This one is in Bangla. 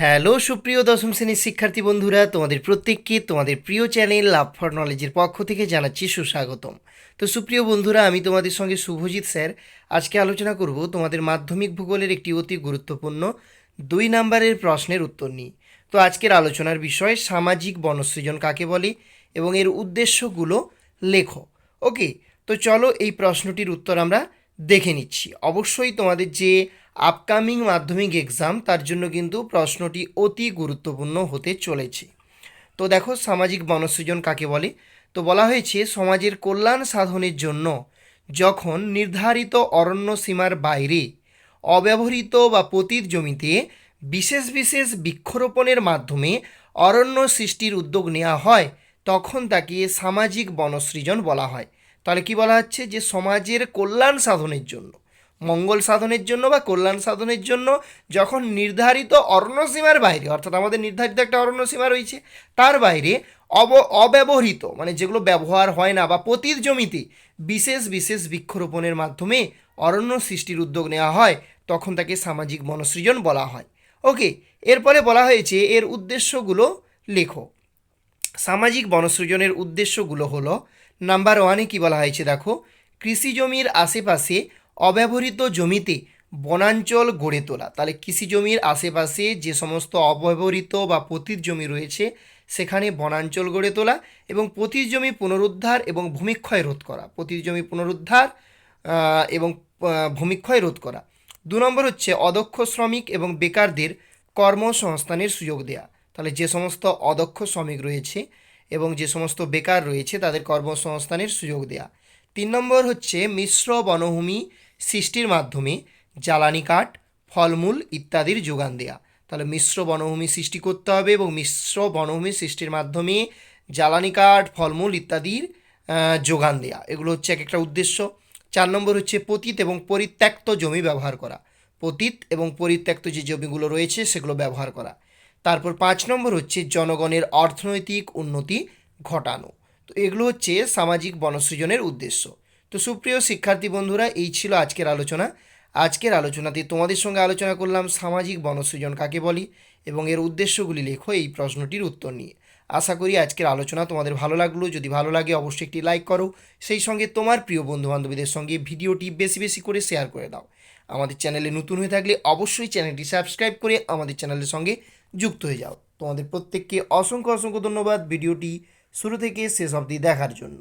হ্যালো, সুপ্রিয় দশম শ্রেণির শিক্ষার্থী বন্ধুরা, তোমাদের প্রত্যেককে তোমাদের প্রিয় চ্যানেল লাভ ফর নলেজের পক্ষ থেকে জানাচ্ছি সুস্বাগতম। তো সুপ্রিয় বন্ধুরা, আমি তোমাদের সঙ্গে শুভজিৎ স্যার। আজকে আলোচনা করব তোমাদের মাধ্যমিক ভূগোলের একটি অতি গুরুত্বপূর্ণ দুই নাম্বারের প্রশ্নের উত্তর নিয়ে। তো আজকের আলোচনার বিষয় সামাজিক বনসৃজন কাকে বলে এবং এর উদ্দেশ্যগুলো লেখো। ওকে, তো চলো এই প্রশ্নটির উত্তর আমরা দেখে নিচ্ছি। অবশ্যই তোমাদের যে আপকামিং মাধ্যমিক এক্সাম তার জন্য কিন্তু প্রশ্নটি অতি গুরুত্বপূর্ণ হতে চলেছে। তো দেখো, সামাজিক বনসৃজন কাকে বলে? তো বলা হয়েছে, সমাজের কল্যাণ সাধনের জন্য যখন নির্ধারিত অরণ্য সীমার বাইরে অব্যবহৃত বা পতিত জমিতে বিশেষ বিশেষ বৃক্ষরোপণের মাধ্যমে অরণ্য সৃষ্টির উদ্যোগ নেওয়া হয়, তখন তাকে সামাজিক বনসৃজন বলা হয়। তাহলে কি বলা হচ্ছে? যে সমাজের কল্যাণ সাধনের জন্য। মঙ্গল সাধনের জন্য বা কল্যাণ সাধনের জন্য যখন নির্ধারিত অরণ্যসীমার বাইরে, অর্থাৎ আমাদের নির্ধারিত একটা অরণ্যসীমা রয়েছে, তার বাইরে অব, অব্যবহৃত মানে যেগুলো ব্যবহার হয় না বা পতির জমিতে বিশেষ বিশেষ বৃক্ষরোপণের মাধ্যমে অরণ্য সৃষ্টির উদ্যোগ নেওয়া হয়, তখন তাকে সামাজিক বনসৃজন বলা হয়। ওকে এরপরে বলা হয়েছে এর উদ্দেশ্যগুলো লেখো। সামাজিক বনসৃজনের উদ্দেশ্যগুলো হলো, নাম্বার ওয়ানে কি বলা হয়েছে দেখো, কৃষি জমির আশেপাশে অব্যবহৃত জমিতে বনাঞ্চল গড়ে তোলা। তাহলে কৃষি জমির আশেপাশে যে সমস্ত অব্যবহৃত বা পতিত জমি রয়েছে, সেখানে বনাঞ্চল গড়ে তোলা এবং পতিত জমি পুনরুদ্ধার এবং ভূমিক্ষয় রোধ করা। পতিত জমি পুনরুদ্ধার এবং ভূমিক্ষয় রোধ করা। দু নম্বর হচ্ছে অদক্ষ শ্রমিক এবং বেকারদের কর্মসংস্থানের সুযোগ দেওয়া তাহলে যে সমস্ত অদক্ষ শ্রমিক রয়েছে এবং যে সমস্ত বেকার রয়েছে, তাদের কর্মসংস্থানের সুযোগ দেওয়া তিন নম্বর হচ্ছে মিশ্র বনভূমি সৃষ্টির মাধ্যমে জ্বালানি কাঠ, ফলমূল ইত্যাদির যোগান দেয়া। তাহলে মিশ্র বনভূমি সৃষ্টি করতে হবে এবং মিশ্র বনভূমি সৃষ্টির মাধ্যমে জ্বালানি কাঠ, ফলমূল ইত্যাদির যোগান দেওয়া এগুলো হচ্ছে এক একটা উদ্দেশ্য। চার নম্বর হচ্ছে পতিত এবং পরিত্যক্ত জমি ব্যবহার করা। পতিত এবং পরিত্যক্ত যে জমিগুলো রয়েছে সেগুলো ব্যবহার করা। তারপর পাঁচ নম্বর হচ্ছে জনগণের অর্থনৈতিক উন্নতি ঘটানো। তো এগুলো হচ্ছে সামাজিক বনসৃজনের উদ্দেশ্য। তো সুপ্রিয় শিক্ষার্থী বন্ধুরা, এই ছিল আজকের আলোচনা। আজকের আলোচনাতে তোমাদের সঙ্গে আলোচনা করলাম সামাজিক বনসৃজন কাকে বলি এবং এর উদ্দেশ্যগুলি লেখো এই প্রশ্নটির উত্তর নিয়ে। আশা করি আজকের আলোচনা তোমাদের ভালো লাগল। যদি ভালো লাগে অবশ্যই একটি লাইক করো। সেই সঙ্গে তোমার প্রিয় বন্ধু বান্ধবীদের সঙ্গে ভিডিওটি বেশি বেশি করে শেয়ার করে দাও। আমাদের চ্যানেলে নতুন হয়ে থাকলে অবশ্যই চ্যানেলটি সাবস্ক্রাইব করে আমাদের চ্যানেলের সঙ্গে যুক্ত হয়ে যাও। তোমাদের প্রত্যেককে অসংখ্য অসংখ্য ধন্যবাদ ভিডিওটি শুরু থেকে শেষ অবধি দেখার জন্য।